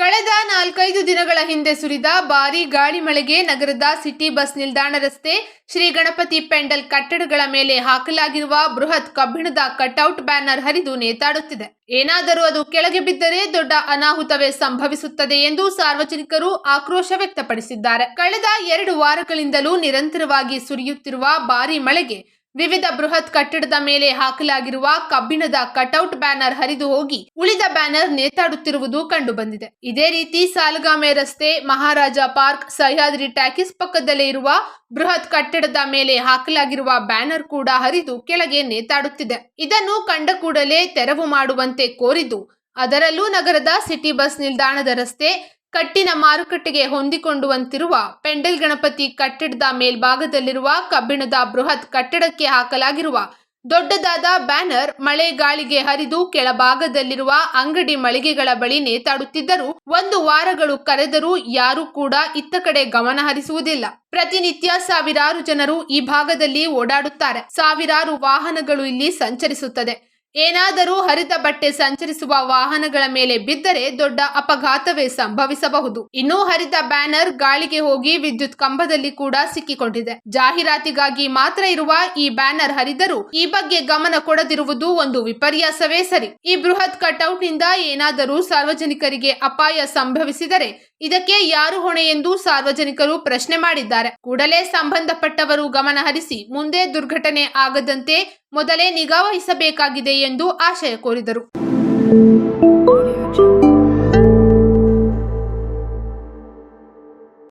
ಕಳೆದ ನಾಲ್ಕೈದು ದಿನಗಳ ಹಿಂದೆ ಸುರಿದ ಭಾರೀ ಗಾಳಿ ಮಳೆಗೆ ನಗರದ ಸಿಟಿ ಬಸ್ ನಿಲ್ದಾಣ ರಸ್ತೆ ಶ್ರೀ ಗಣಪತಿ ಪೆಂಡಲ್ ಕಟ್ಟಡಗಳ ಮೇಲೆ ಹಾಕಲಾಗಿರುವ ಬೃಹತ್ ಕಬ್ಬಿಣದ ಕಟೌಟ್ ಬ್ಯಾನರ್ ಹರಿದು ನೇತಾಡುತ್ತಿದೆ. ಏನಾದರೂ ಅದು ಕೆಳಗೆ ಬಿದ್ದರೆ ದೊಡ್ಡ ಅನಾಹುತವೇ ಸಂಭವಿಸುತ್ತದೆ ಎಂದು ಸಾರ್ವಜನಿಕರು ಆಕ್ರೋಶ ವ್ಯಕ್ತಪಡಿಸಿದ್ದಾರೆ. ಕಳೆದ ಎರಡು ವಾರಗಳಿಂದಲೂ ನಿರಂತರವಾಗಿ ಸುರಿಯುತ್ತಿರುವ ಭಾರೀ ಮಳೆಗೆ ವಿವಿಧ ಬೃಹತ್ ಕಟ್ಟಡದ ಮೇಲೆ ಹಾಕಲಾಗಿರುವ ಕಬ್ಬಿಣದ ಕಟೌಟ್ ಬ್ಯಾನರ್ ಹರಿದು ಹೋಗಿ ಉಳಿದ ಬ್ಯಾನರ್ ನೇತಾಡುತ್ತಿರುವುದು ಕಂಡುಬಂದಿದೆ ಇದೇ ರೀತಿ ಸಾಲಗಾಮೆ ರಸ್ತೆ, ಮಹಾರಾಜ ಪಾರ್ಕ್, ಸಹ್ಯಾದ್ರಿ ಟ್ಯಾಕಿಸ್ ಪಕ್ಕದಲ್ಲೇ ಇರುವ ಬೃಹತ್ ಕಟ್ಟಡದ ಮೇಲೆ ಹಾಕಲಾಗಿರುವ ಬ್ಯಾನರ್ ಕೂಡ ಹರಿದು ಕೆಳಗೆ ನೇತಾಡುತ್ತಿದೆ. ಇದನ್ನು ಕಂಡ ಕೂಡಲೇ ತೆರವು ಮಾಡುವಂತೆ ಕೋರಿದ್ದು, ಅದರಲ್ಲೂ ನಗರದ ಸಿಟಿ ಬಸ್ ನಿಲ್ದಾಣದ ರಸ್ತೆ ಕಟ್ಟಿನ ಮಾರುಕಟ್ಟೆಗೆ ಹೊಂದಿಕೊಂಡುವಂತಿರುವ ಪೆಂಡಲ್ ಗಣಪತಿ ಕಟ್ಟಡದ ಮೇಲ್ಭಾಗದಲ್ಲಿರುವ ಕಬ್ಬಿಣದ ಬೃಹತ್ ಕಟ್ಟಡಕ್ಕೆ ಹಾಕಲಾಗಿರುವ ದೊಡ್ಡದಾದ ಬ್ಯಾನರ್ ಮಳೆ ಗಾಳಿಗೆ ಹರಿದು ಕೆಳಭಾಗದಲ್ಲಿರುವ ಅಂಗಡಿ ಮಳಿಗೆಗಳ ಬಳಿ ನೇತಾಡುತ್ತಿದ್ದರೂ ಒಂದು ವಾರಗಳು ಕರೆದರೂ ಯಾರೂ ಕೂಡ ಇತ್ತ ಕಡೆ ಗಮನ ಹರಿಸುವುದಿಲ್ಲ. ಪ್ರತಿನಿತ್ಯ ಸಾವಿರಾರು ಜನರು ಈ ಭಾಗದಲ್ಲಿ ಓಡಾಡುತ್ತಾರೆ. ಸಾವಿರಾರು ವಾಹನಗಳು ಇಲ್ಲಿ ಸಂಚರಿಸುತ್ತದೆ. ಏನಾದರೂ ಹರಿದ ಬಟ್ಟೆ ಸಂಚರಿಸುವ ವಾಹನಗಳ ಮೇಲೆ ಬಿದ್ದರೆ ದೊಡ್ಡ ಅಪಘಾತವೇ ಸಂಭವಿಸಬಹುದು. ಇನ್ನು ಹರಿದ ಬ್ಯಾನರ್ ಗಾಳಿಗೆ ಹೋಗಿ ವಿದ್ಯುತ್ ಕಂಬದಲ್ಲಿ ಕೂಡ ಸಿಕ್ಕಿಕೊಂಡಿದೆ. ಜಾಹೀರಾತಿಗಾಗಿ ಮಾತ್ರ ಇರುವ ಈ ಬ್ಯಾನರ್ ಹರಿದರೂ ಈ ಬಗ್ಗೆ ಗಮನ ಕೊಡದಿರುವುದು ಒಂದು ವಿಪರ್ಯಾಸವೇ ಸರಿ. ಈ ಬೃಹತ್ ಕಟೌಟ್ನಿಂದ ಏನಾದರೂ ಸಾರ್ವಜನಿಕರಿಗೆ ಅಪಾಯ ಸಂಭವಿಸಿದರೆ ಇದಕ್ಕೆ ಯಾರು ಹೊಣೆ ಎಂದು ಸಾರ್ವಜನಿಕರು ಪ್ರಶ್ನೆ ಮಾಡಿದ್ದಾರೆ. ಕೂಡಲೇ ಸಂಬಂಧಪಟ್ಟವರು ಗಮನ ಹರಿಸಿ ಮುಂದೆ ದುರ್ಘಟನೆ ಆಗದಂತೆ ಮೊದಲೇ ನಿಗಾ ವಹಿಸಬೇಕಾಗಿದೆ ಎಂದು ಆಶಯ ಕೋರಿದರು.